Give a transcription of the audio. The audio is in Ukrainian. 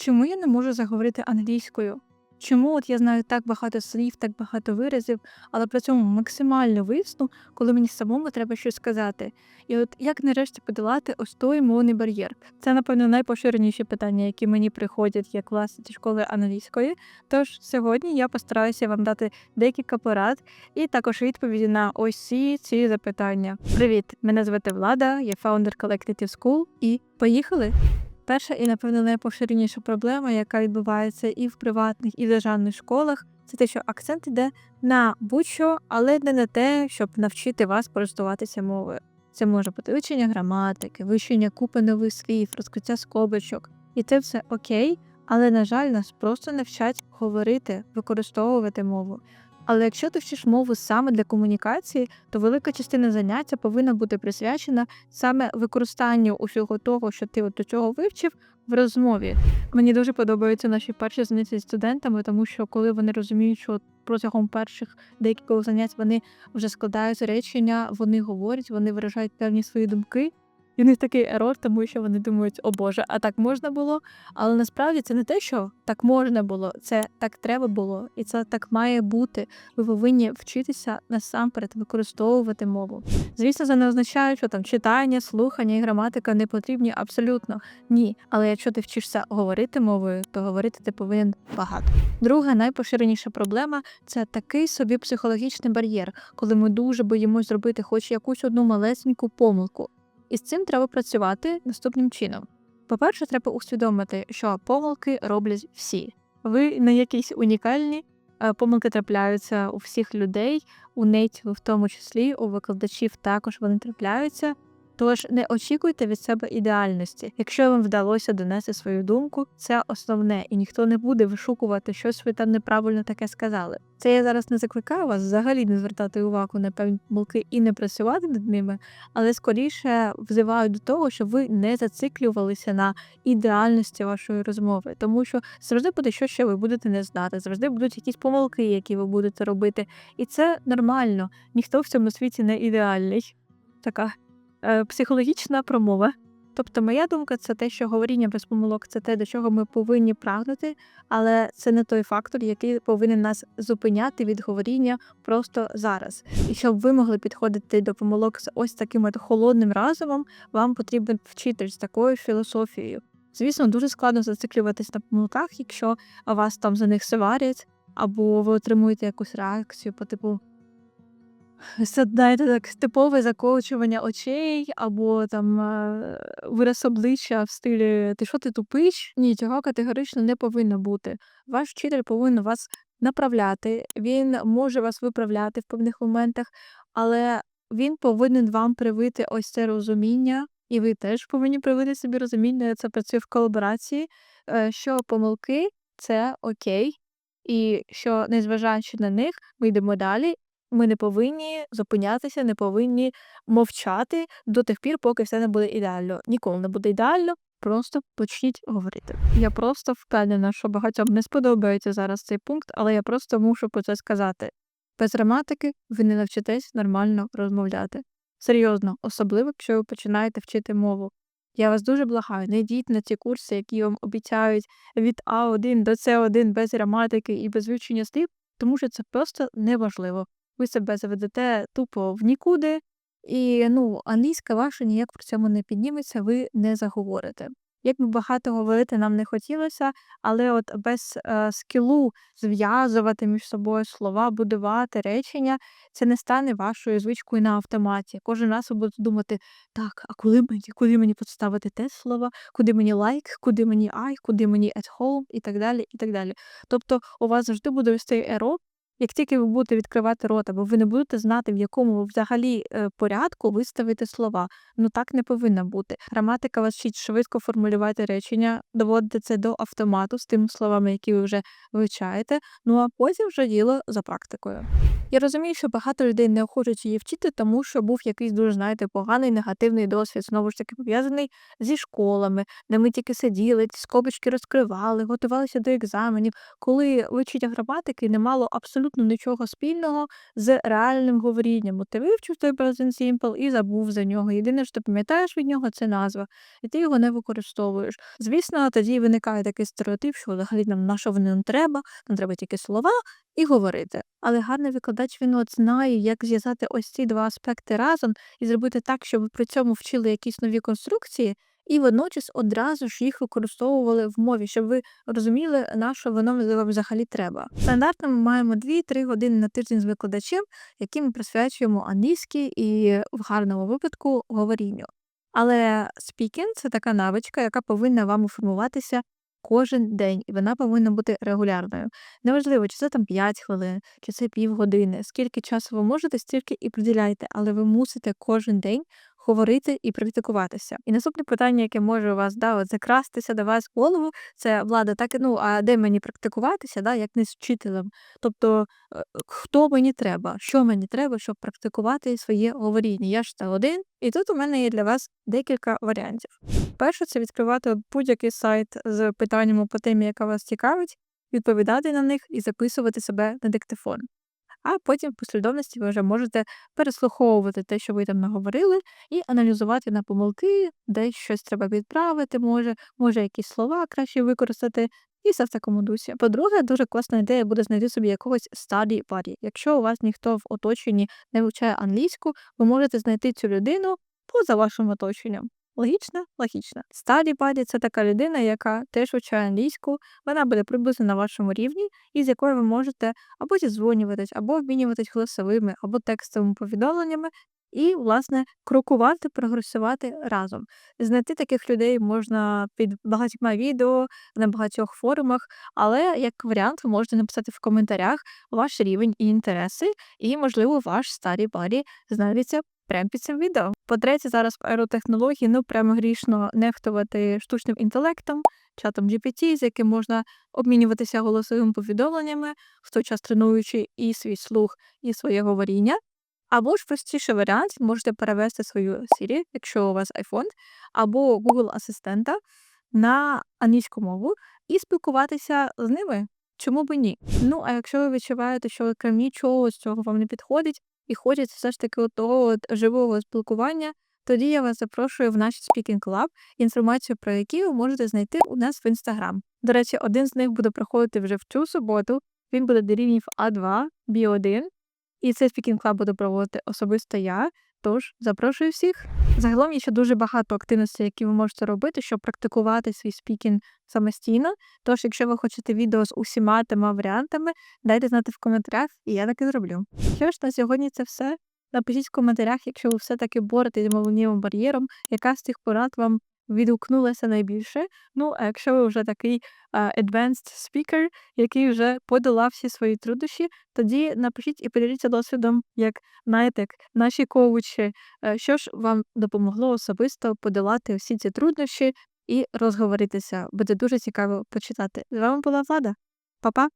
Чому я не можу заговорити англійською? Чому от я знаю так багато слів, так багато виразів, але при цьому максимально висну, коли мені самому треба щось сказати? І от як нарешті подолати ось той мовний бар'єр? Це, напевно, найпоширеніші питання, які мені приходять як власниці школи англійської. Тож сьогодні я постараюся вам дати декілька порад і також відповіді на ці, ці запитання. Привіт! Мене звати Влада, я фаундер Collective School і поїхали! Перша і, напевно, найпоширеніша проблема, яка відбувається і в приватних, і в державних школах, це те, що акцент йде на будь-що, але не на те, щоб навчити вас користуватися мовою. Це може бути вивчення граматики, вивчення купи нових слів, розкриття скобочок. І це все окей, але, на жаль, нас просто не вчать говорити, використовувати мову. Але якщо ти вчиш мову саме для комунікації, то велика частина заняття повинна бути присвячена саме використанню усього того, що ти от до цього вивчив в розмові. Мені дуже подобаються наші перші заняття зі студентами, тому що коли вони розуміють, що протягом перших декількох занять вони вже складають речення, вони говорять, вони виражають певні свої думки. І в них такий ерор, тому що вони думають, о Боже, а так можна було. Але насправді це не те, що так можна було, це так треба було, і це так має бути. Ви повинні вчитися насамперед використовувати мову. Звісно, це не означає, що там читання, слухання і граматика не потрібні абсолютно ні. Але якщо ти вчишся говорити мовою, то говорити ти повинен багато. Друга найпоширеніша проблема це такий собі психологічний бар'єр, коли ми дуже боїмось зробити хоч якусь одну малесеньку помилку. І з цим треба працювати наступним чином. По-перше, треба усвідомити, що помилки роблять всі. Ви не якісь унікальні, е, помилки трапляються у всіх людей, у нейтів в тому числі, у викладачів також вони трапляються. Тож не очікуйте від себе ідеальності. Якщо вам вдалося донести свою думку, це основне, і ніхто не буде вишукувати, щось ви там неправильно таке сказали. Це я зараз не закликаю вас взагалі не звертати увагу на певні помилки і не працювати над ними, але скоріше взиваю до того, щоб ви не зациклювалися на ідеальності вашої розмови, тому що завжди буде щось, що ви будете не знати, завжди будуть якісь помилки, які ви будете робити, і це нормально. Ніхто в цьому світі не ідеальний. Така психологічна промова. Тобто, моя думка це те, що говоріння без помилок це те, до чого ми повинні прагнути, але це не той фактор, який повинен нас зупиняти від говоріння просто зараз. І щоб ви могли підходити до помилок з ось таким от холодним разумом, вам потрібно вчитись з такою філософією. Звісно, дуже складно зациклюватись на помилках, якщо вас там за них сварять, або ви отримуєте якусь реакцію по типу. Це, знаєте, так типове закочування очей або там вираз обличчя в стилі Ти що ти тупиш? Ні, цього категорично не повинно бути. Ваш вчитель повинен вас направляти, він може вас виправляти в певних моментах, але він повинен вам привити ось це розуміння, і ви теж повинні привити собі розуміння. Це працює в колаборації, е, що помилки це окей, і що, незважаючи на них, ми йдемо далі. Ми не повинні зупинятися, не повинні мовчати до тих пір, поки все не буде ідеально. Ніколи не буде ідеально, просто почніть говорити. Я просто впевнена, що багатьом не сподобається зараз цей пункт, але я просто мушу про це сказати. Без граматики ви не навчитесь нормально розмовляти. Серйозно, особливо, якщо ви починаєте вчити мову. Я вас дуже благаю, не йдіть на ці курси, які вам обіцяють від А1 до С1 без граматики і без вивчення слів, тому що це просто неважливо ви себе заведете тупо в нікуди, і ну, англійська ваша ніяк при цьому не підніметься, ви не заговорите. Як би багато говорити нам не хотілося, але от без е, скілу зв'язувати між собою слова, будувати речення, це не стане вашою звичкою на автоматі. Кожен раз ви будете думати, так, а коли мені, куди мені поставити те слово, куди мені лайк, куди мені I, куди мені at home і так далі. і так далі. Тобто у вас завжди буде цей ерор, як тільки ви будете відкривати рот, або ви не будете знати, в якому взагалі е, порядку виставити слова. Ну так не повинно бути. Граматика вас вчить швидко формулювати речення, доводити це до автомату з тими словами, які ви вже вивчаєте. Ну а потім вже діло за практикою. Я розумію, що багато людей не хочуть її вчити, тому що був якийсь дуже, знаєте, поганий негативний досвід, знову ж таки пов'язаний зі школами, де ми тільки сиділи, ці скобочки розкривали, готувалися до екзаменів. Коли вивчення граматики не мало абсолютно абсолютно нічого спільного з реальним говорінням. От ти вивчив той Present Simple і забув за нього. Єдине, що ти пам'ятаєш від нього, це назва, і ти його не використовуєш. Звісно, тоді виникає такий стереотип, що взагалі нам на що воно не треба, нам треба тільки слова і говорити. Але гарний викладач він от знає, як зв'язати ось ці два аспекти разом і зробити так, щоб при цьому вчили якісь нові конструкції, і водночас одразу ж їх використовували в мові, щоб ви розуміли, на що воно вам взагалі треба. Стандартно ми маємо 2-3 години на тиждень з викладачем, яким ми присвячуємо англійській і в гарному випадку говорінню. Але спікінг це така навичка, яка повинна вам формуватися кожен день, і вона повинна бути регулярною. Неважливо, чи це там 5 хвилин, чи це півгодини. Скільки часу ви можете, стільки і приділяйте, але ви мусите кожен день говорити і практикуватися. І наступне питання, яке може у вас да, от закрастися до вас в голову, це влада, так ну а де мені практикуватися, да, як не з вчителем? Тобто, е, хто мені треба, що мені треба, щоб практикувати своє говоріння? Я ж та один, і тут у мене є для вас декілька варіантів. Перше, це відкривати будь-який сайт з питаннями по темі, яка вас цікавить, відповідати на них і записувати себе на диктофон. А потім в послідовності ви вже можете переслуховувати те, що ви там наговорили, і аналізувати на помилки, десь щось треба відправити, може, може якісь слова краще використати, і все в такому дусі. По-друге, дуже класна ідея буде знайти собі якогось study buddy. Якщо у вас ніхто в оточенні не вивчає англійську, ви можете знайти цю людину поза вашим оточенням. Логічно? Логічно. Study buddy – це така людина, яка теж вивчає англійську, вона буде приблизно на вашому рівні, і з якою ви можете або зідзвонюватись, або обмінюватись голосовими, або текстовими повідомленнями, і, власне, крокувати, прогресувати разом. Знайти таких людей можна під багатьма відео, на багатьох форумах, але як варіант ви можете написати в коментарях ваш рівень і інтереси, і, можливо, ваш study buddy знайдеться прямо під цим відео. По-третє, зараз в еру технологій ну прямо грішно нехтувати штучним інтелектом, чатом GPT, з яким можна обмінюватися голосовими повідомленнями, в той час тренуючи і свій слух, і своє говоріння. Або ж простіший варіант, можете перевести свою Siri, якщо у вас iPhone, або Google Асистента на англійську мову і спілкуватися з ними. Чому б ні? Ну, а якщо ви відчуваєте, що крім нічого з цього вам не підходить, і хочеться все ж таки того живого спілкування, тоді я вас запрошую в наш Speaking Club, інформацію про які ви можете знайти у нас в інстаграм. До речі, один з них буде проходити вже в цю суботу. Він буде до рівнів А2, Б1. І цей Speaking Club буду проводити особисто я. Тож запрошую всіх. Загалом є ще дуже багато активностей, які ви можете робити, щоб практикувати свій спікінг самостійно. Тож, якщо ви хочете відео з усіма тема варіантами, дайте знати в коментарях, і я так і зроблю. Що ж, на сьогодні це все. Напишіть в коментарях, якщо ви все-таки боретесь з мовленнєвим бар'єром, яка з цих порад вам відгукнулася найбільше. Ну, а якщо ви вже такий advanced speaker, який вже подолав всі свої труднощі, тоді напишіть і поділіться досвідом, як знаєте, як наші коучі, е, що ж вам допомогло особисто подолати всі ці труднощі і розговоритися. Буде дуже цікаво почитати. З вами була Влада. Па-па!